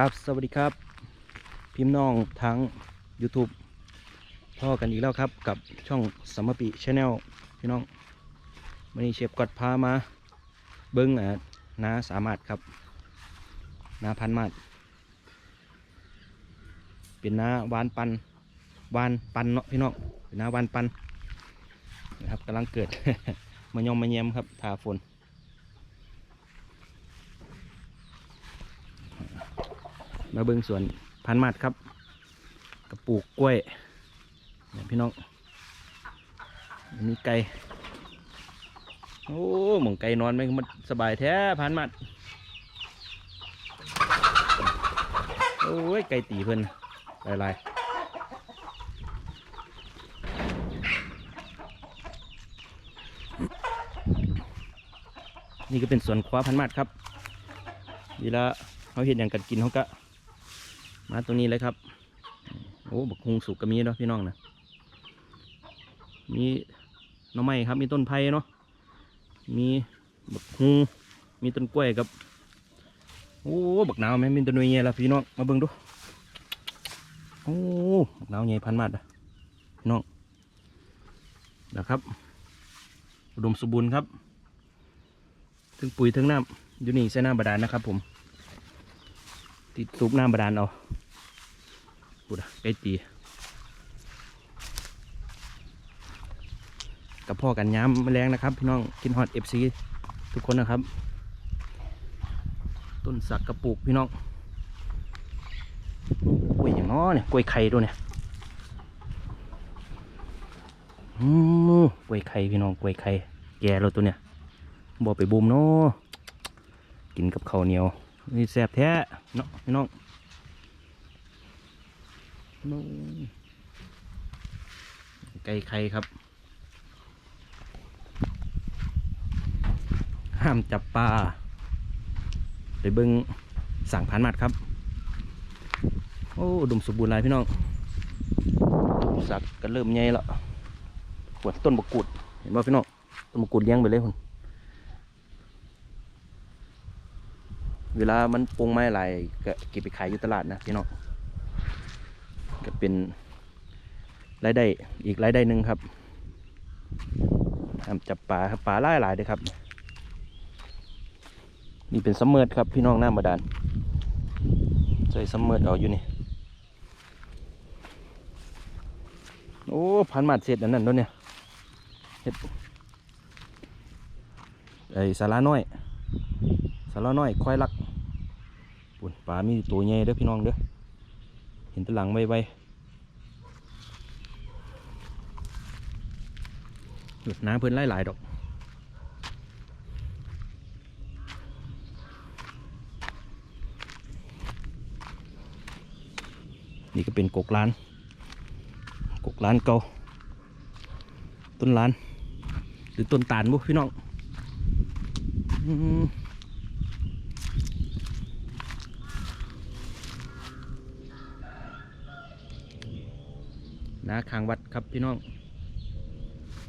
ครับสวัสดีครับ พิมพ์น้องทั้ง YouTube พ่อกันอีกแล้วครับกับช่องสมปิชาแนลพี่น้องวันนี้เชฟกอดพามา เบิ้งอะนาสามารถครับนาพันมาดเป็นนาวานปันวานปันเนาะพี่น้องเป็นนาวานปันนะครับกำลังเกิด มายอมมาแยมครับทาฝน มาเบิ่งสวนพันธุ์มัดครับกระปลูกกล้วยเนี่ยพี่น้องอันนี้ไก่โอ้หมองไก่นอนไหมมันสบายแท้พันธุ์มัดโอ้ยไก่ตีเพิ่นลายลายนี่ก็เป็นสวนคว้าพันธุ์มัดครับเวลาเขาเห็นอย่างกันกินเขาก็ มาตรงนี้เลยครับ โอ้บักฮุงสุกก็มีเนาะพี่น้องนะมีน่องไม้ครับ มีต้นไผ่เนาะมีบักฮุงมีต้นกล้วยกับ โอ้บักหนาวไหมมีต้นไม้ใหญ่ละพี่น้องมาเบิ่งดูโอ้บักหนาวใหญ่พันมัดอะพี่น้องนะครับอุดมสมบูรณ์ครับทั้งปุ๋ยทั้งน้ำอยู่นี่ใช้น้ำบาดาลนะครับผม ติดซุปน้ำบาดาลเอาพูดะไก่ตีกับพ่อกันย้ำแมลงนะครับ พี่น้องกินฮอตเอฟซีทุกคนนะครับ ต้นสักกระปุกพี่น้องกล้วยอย่างน้อเนี่ยกล้วยไข่ด้วยเนี่ยอืมกล้วยไข่พี่น้องกล้วยไข่แก่แล้วตัวเนี่ยบอไปบุมเนาะกินกับข้าวเหนียว นี่แซ่บแท้เนาะพี่น้องไก่ไข่ครับ ห้ามจับปลาไปเบิ้งสั่งพันมัดครับ โอ้อุดมสมบูรณ์หลายพี่น้องสักก็เริ่มใหญ่แล้วปวดต้นบกกูดเห็นว่าพี่น้องต้นบกกูดเลี้ยงไปเลยคุณ เวลามันปรุงไม้อะไรก็เก็บไปขายอยู่ตลาดนะพี่น้องก็เป็นรายได้อีกรายได้หนึ่งครับจับปลาครับปลาหลายหลายเลยครับ นี่เป็นซัมเมอร์ครับพี่น้องหน้าบาดาลใส่ซัมเมอร์เอาอยู่นี่โอ้พันหมัดเสร็จอันนั้นด้วยเนี่ยเฮ็ดไอสาราน้อยสาระน้อยควายลัก ปุ่นปลามีตัวใหญ่เด้อพี่น้องเด้อเห็นตะหลังไวๆหยุดน้ำเพิ่นไล่หลายดอกนี่ก็เป็นกกล้าน กกล้านเก่าต้นล้าน หรือต้นตาลบุพี่น้อง นาคางวัดครับพี่น้อง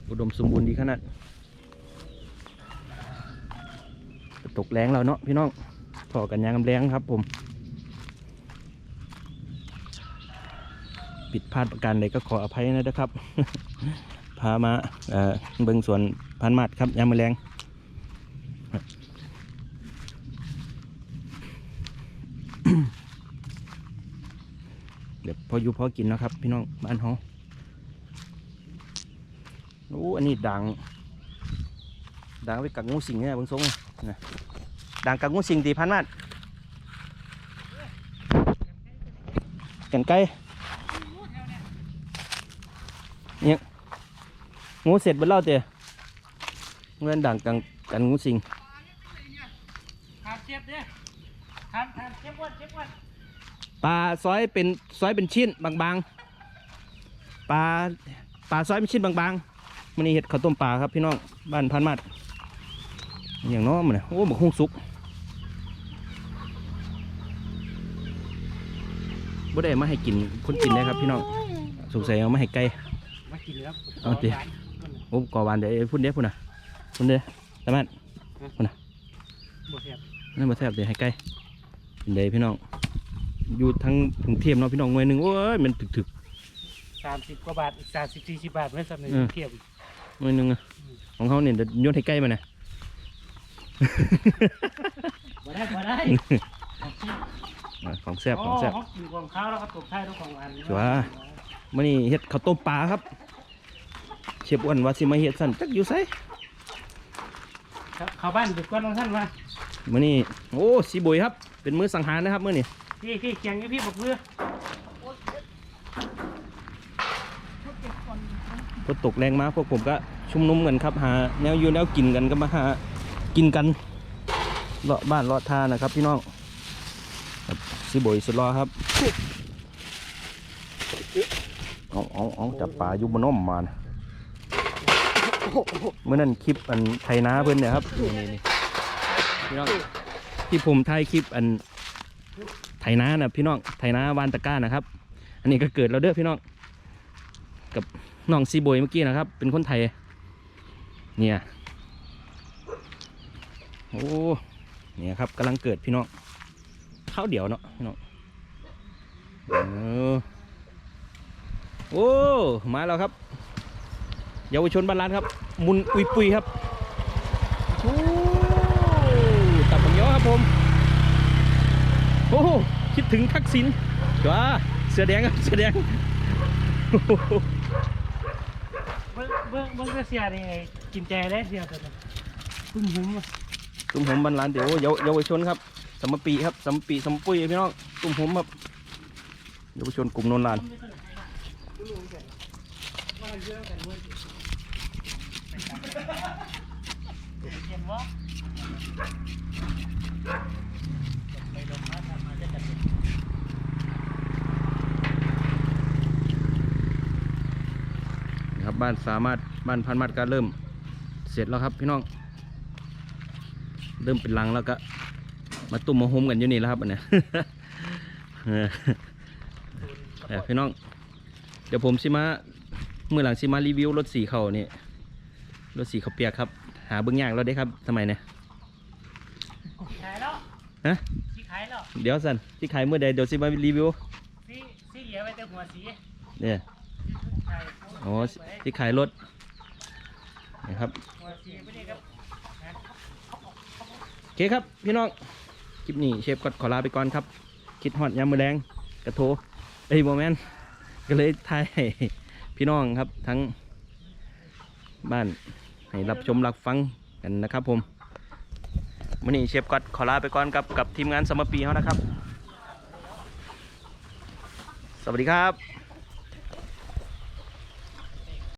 อุดมสมบูรณ์ดีขนาดตกแรงแล้วเนาะพี่น้องพอกันยางกำแรงครับผมผิดพลาดประการใดก็ขออภัยนะครับ พามาเอ่อเบิ่งสวนพันมัดครับยามแมลง พออยู่พอกินนะครับ พี่น้องบ้านเฮาโอ้อันนี้ดังดังไว้กักงูสิงเนี่ยบางทรงนะดังกักงูสิงตีพันมาดแกันไก่เนี่ยงูเสร็จบนเล่าเตะเงินดังกันกันงูสิงทานเจ็บเนี่ยทานทานเจ็บวันเจ็บวัน ปลาซอยเป็นซอยเป็นชิ้นบางๆปลาปลาซอยเป็นชิ้นบางๆมันนี่เห็ดข้าวต้มปลาครับพี่น้องบ้านพันมัดอย่างน้อมันเนี่ยโอ้บักฮุ้งสุกบ่ได้มาให้กินคนกินนะครับพี่น้องสงสัยเอามาให้ไก่มากินแล้วเอาสิโอ้ก่อวานเดี๋ยวเอาพุ่นเด้พุ่นน่ะพุ่นเด้แต่มันบวแซ่บนั่นมาแซ่บเดี๋ยวให้ไก่กินเลยพี่น้อง อยู่ทั้งกรุงเทพเนาะพี่น้องหน่วยหนึ่งโอ้ยมันถึกสามสิบกว่าบาทอีกสามสิบสี่สิบบาทไม่สำเร็จเออเทียบๆหน่วยหนึ่งอะของเขาเนี่ยเดี๋ยวโยนให้ใกล้มานะมาได้มาได้อะของแซ่บของแซ่บโกินของข้าวแล้วก็ตบท้ายด้วยของหวานชัวร์มื่อนี้เฮ็ดข้าวต้มปลาครับ เชฟอ้วนว่าสิมาเฮ็ดสั่นจักอยู่ไสครับเข้าบ้านดึกก่อนน้องท่านมามื่อนี้โอ้สีบุยครับ เป็นมื้อสังหารนะครับมื่อนี้ พี่พี่เคียงนี่พี่บอกเพื่อฝนตกแรงมากพวกผมก็ชุมนุมกันครับ หาแนวอยู่แนวกินกันก็มาหากินกันเลาะบ้านเลาะท่านะครับ พี่น้องครับสีบุยสุดรอครับเอาเอาเอาจับปลายู่บนน้มมานะเมื่อนั้นคลิปอันไทยนาเพื่อนเนี่ยครับนี่นี่นี่พี่น้องที่ผมถ่ายคลิปอัน ไทยนานะพี่น้องไทยนาวานตะกร้านะครับ อันนี้ก็เกิดแล้วเด้อพี่น้อง กับน้องซีบอยเมื่อกี้นะครับ เป็นคนไทย เนี่ยโอ้เนี่ยครับกำลังเกิดพี่น้องข้าวเดี่ยวเนาะพี่น้องโอ้มาแล้วครับ เยาวชนบ้านร้านครับ มุนอุยปุยครับโอ้ตับปังยอะครับผม โอ้ คิดถึงทักษิณจ้าเสือแดงครับเสือแดงเบิ้งเบิ้งเบิ้งก็เสียนี่กินใจได้เสียแต่ตุ้มหุ้มตุ้มผมบรรลานเดี๋ยวเยาวเยาวชนครับสมปีครับสมปีสมปุยพี่น้องตุ้มผมครับเยาวชนกลุ่มโนนลานเห็นว่า นะครับบ้านสามารถบ้านพันมัดก็เริ่มเสร็จแล้วครับพี่น้อง เริ่มเป็นรังแล้วก็ มาตุ่มมาโฮมกันอยู่นี่แล้วครับอันเนี้ยเออพี่น้อง เดี๋ยวผมสิมาเมื่อหลังสิมารีวิวรถสีเขานี่รถสีเขาเปียกครับ หาเบื้องยากแล้วได้ครับสมัยเนี่ยขายแล้วฮะายแล้วเดี๋ยวสันที่ขายเมื่อใดเดี๋ยวสิมารีวิวสีสีเหลียวไปแต่หัวสีเนี่ยขายอ๋อที่ขายรถนะครับหัวสีไม่ได้ครับโอเคครับพี่น้องคลิปนี้เชฟก็ขอลาไปก่อนครับ คิดฮอดยามมือแรงกระโทเอ้ยโมแมนก็เลยถ่ายให้พี่น้องครับทั้งบ้านให้รับชมรับฟังกันนะครับผม วันนี้เชฟก็ขอลาไปก่อนกับกับทีมงานสมปีเขานะครับ สวัสดีครับ